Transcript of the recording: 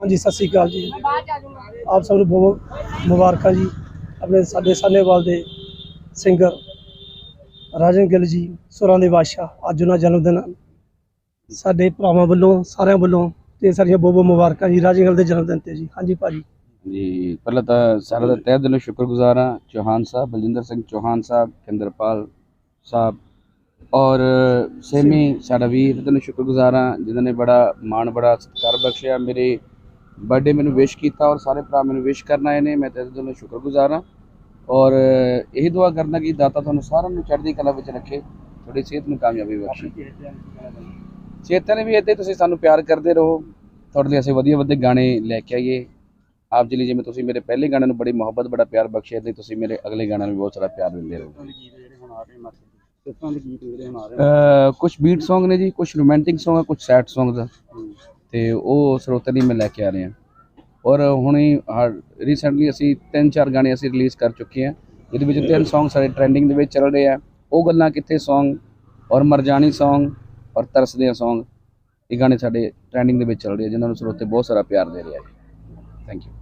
ਹਾਂਜੀ, ਸਤਿ ਸ੍ਰੀ ਅਕਾਲ ਜੀ। ਆਪ ਸਭ ਨੂੰ ਬਹੁਤ ਮੁਬਾਰਕਾਂ ਜੀ, ਆਪਣੇ ਸਾਡੇ ਸਾਨੇਵਾਲ ਦੇ ਸਿੰਗਰ ਰਾਜਨ ਗਿੱਲ ਜੀ, ਸੁਰਾਂ ਦੇ ਬਾਦਸ਼ਾਹ, ਅੱਜ ਉਹਨਾਂ ਜਨਮ ਦਿਨ ਆ। ਸਾਡੇ ਭਰਾਵਾਂ ਵੱਲੋਂ, ਸਾਰਿਆਂ ਵੱਲੋਂ ਤੇ ਸਾਰੀਆਂ ਬਹੁਤ ਬਹੁਤ ਮੁਬਾਰਕਾਂ ਜੀ, ਰਾਜਨ ਗਿੱਲ ਦੇ ਜਨਮ ਦਿਨ ਤੇ ਜੀ। ਹਾਂਜੀ ਭਾਜੀ। ਜੀ, ਪਹਿਲਾਂ ਤਾਂ ਸਾਰਿਆਂ ਦਾ ਤਹਿ ਦਿਲੋਂ ਸ਼ੁਕਰਗੁਜ਼ਾਰ ਹਾਂ, ਚੌਹਾਨ ਸਾਹਿਬ, ਬਲਜਿੰਦਰ ਸਿੰਘ ਚੌਹਾਨ ਸਾਹਿਬ, ਕੇਂਦਰਪਾਲ ਸਾਹਿਬ ਔਰ ਸੇਮੀ, ਸਾਡਾ ਵੀਰ, ਤੈਨੂੰ ਸ਼ੁਕਰਗੁਜ਼ਾਰ ਹਾਂ, ਜਿਨ੍ਹਾਂ ਨੇ ਬੜਾ ਮਾਣ, ਬੜਾ ਸਤਿਕਾਰ ਬਖਸ਼ਿਆ ਮੇਰੇ ਬਰਥਡੇ ਮੈਨੂੰ ਵਿਸ਼ ਕੀਤਾ ਔਰ ਸਾਰੇ ਭਰਾ ਮੈਨੂੰ ਵਿਸ਼ ਕਰਨ ਆਏ ਨੇ ਮੈਂ ਤਹਿ ਦਿਲੋਂ ਸ਼ੁਕਰਗੁਜ਼ਾਰ ਹਾਂ। ਔਰ ਇਹ ਦੁਆ ਕਰਨਾ ਕਿ ਦਾਤਾ ਤੁਹਾਨੂੰ ਸਾਰਿਆਂ ਨੂੰ ਚੜ੍ਹਦੀ ਕਲਾ ਵਿੱਚ ਰੱਖੇ ਤੁਹਾਡੀ ਸਿਹਤ ਨੂੰ ਕਾਮਯਾਬੀ ਬਖਸ਼ੇ। ਚੇਤਨ ਨੇ ਵੀ ਇੱਥੇ ਤੁਸੀਂ ਸਾਨੂੰ ਪਿਆਰ ਕਰਦੇ ਰਹੋ। ਤੁਹਾਡੇ ਲਈ ਅਸੀਂ ਵਧੀਆ ਵਧੀਆ ਗਾਣੇ ਲੈ ਕੇ ਆਈਏ। ਆਪ ਜੀ ਲਈ ਜਿਵੇਂ ਤੁਸੀਂ ਮੇਰੇ ਪਹਿਲੇ ਗਾਣੇ ਨੂੰ ਬੜੀ ਮੁਹੱਬਤ ਬੜਾ ਪਿਆਰ ਬਖਸ਼ਿਆ ਤੇ ਤੁਸੀਂ ਮੇਰੇ ਅਗਲੇ ਗਾਣਿਆਂ ਨੂੰ ਬਹੁਤ ਸਾਰਾ ਪਿਆਰ ਦਿੰਦੇ ਰਹੋ। ਕੁਝ ਬੀਟ Song ਨੇ ਜੀ ਕੁਝ ਰੋਮਾਂਟਿਕ Song ਆ ਕੁਝ ਸੈਡ Songs ਆ ਤੇ ਉਹ ਸਰੋਤੇ ਲਈ ਮੈਂ ਲੈ ਕੇ ਆ ਰਿਹਾ ਔਰ ਹੁਣੇ ਰੀਸੈਂਟਲੀ ਅਸੀਂ ਤਿੰਨ ਚਾਰ ਗਾਣੇ ਅਸੀਂ ਰਿਲੀਜ਼ ਕਰ ਚੁੱਕੇ ਹਾਂ। ਜਿਹਦੇ ਵਿੱਚ ਤਿੰਨ Song ਸਾਡੇ ਟ੍ਰੈਂਡਿੰਗ ਦੇ ਵਿੱਚ ਚੱਲ ਰਹੇ ਆ। ਉਹ ਗੱਲਾਂ ਕਿੱਥੇ Song ਔਰ ਮਰਜਾਨੀ Song ਔਰ ਤਰਸਦੇ ਆ Song ਇਹ ਗਾਣੇ ਸਾਡੇ ਟ੍ਰੈਂਡਿੰਗ ਦੇ ਵਿੱਚ ਚੱਲ ਰਹੇ ਆ, ਜਿਨ੍ਹਾਂ ਨੂੰ ਸਰੋਤੇ ਬਹੁਤ ਸਾਰਾ ਪਿਆਰ ਦੇ ਰਿਹਾ ਆ। Thank you